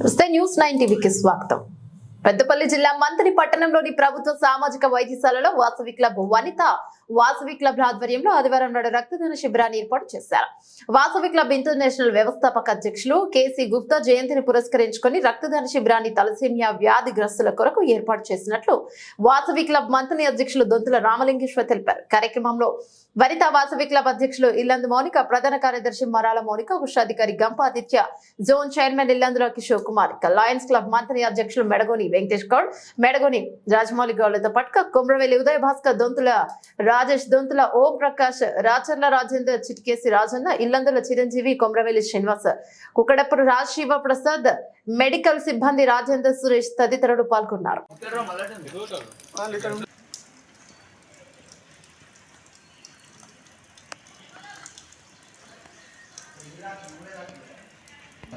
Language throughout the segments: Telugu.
నమస్తే న్యూస్ నైన్ టీవీకి స్వాగతం. పెద్దపల్లి జిల్లా మంత్రి పట్టణంలోని ప్రభుత్వ సామాజిక వైద్యశాలలో వాసవి క్లబ్ వనిత వాసవి క్లబ్ ఆధ్వర్యంలో ఆదివారం నాడు రక్తదాన శిబిరాన్ని ఏర్పాటు చేశారు. వాసవి క్లబ్ ఇంటర్నేషనల్ వ్యవస్థాపక అధ్యక్షులు కేసీ గుప్తా జయంతిని పురస్కరించుకొని రక్తదాన శిబిరాన్ని తలసేమియా వ్యాధిగ్రస్తుల కొరకు ఏర్పాటు చేసినట్లు వాసవి క్లబ్ మంత్రి అధ్యక్షులు దొంతుల రామలింగేశ్వర్ తెలిపారు. కార్యక్రమంలో వనిత వాసవి క్లబ్ అధ్యక్షులు ఇల్లందు మౌనిక ప్రధాన కార్యదర్శి మరాల మౌనిక ఉషాధికారి గంపాదిత్య zone chairman Illandula Kishore Kumar Lions club మంత్రి అధ్యక్షులు మెడగోని వెంకటేష్ గౌడ్ మెడగోని రాజమౌళి గౌడ్లతో పాటుగా కుమ్రవేలి ఉదయ భాస్కర్ దొంతుల రాజేష్ దొంతుల ఓం ప్రకాష్ రాచర్ల రాజేందర్ చిట్కేసి రాజన్న ఇల్లందుల చిరంజీవి కొమ్రవేలి శ్రీనివాస్ కుక్కడప్పుడు రాజ్ శివ ప్రసాద్ మెడికల్ సిబ్బంది రాజేందర్ సురేష్ తదితరులు పాల్గొన్నారు.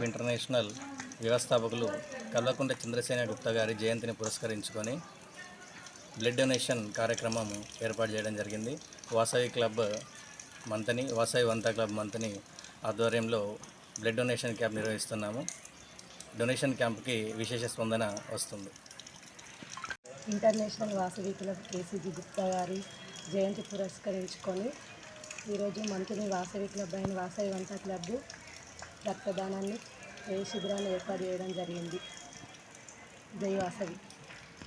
ఇంటర్నేషనల్ వ్యవస్థాపకులు కల్వకుంట చంద్రసేన గుప్తా గారి జయంతిని పురస్కరించుకొని బ్లడ్ డొనేషన్ కార్యక్రమం ఏర్పాటు చేయడం జరిగింది. వాసవి క్లబ్ మంతని వాసవి వంత క్లబ్ మంతని ఆధ్వర్యంలో బ్లడ్ డొనేషన్ క్యాంప్ నిర్వహిస్తున్నాము. డొనేషన్ క్యాంప్కి విశేష స్పందన వస్తుంది. International Vasavi club KCG Gupta గారి జయంతి పురస్కరించుకొని ఈరోజు మంత్రి వాసవి క్లబ్ అయిన వాసవి వంట క్లబ్ రక్తదానాన్ని ఏ శిబిరాన్ని ఏర్పాటు చేయడం జరిగింది. జై వాసవి.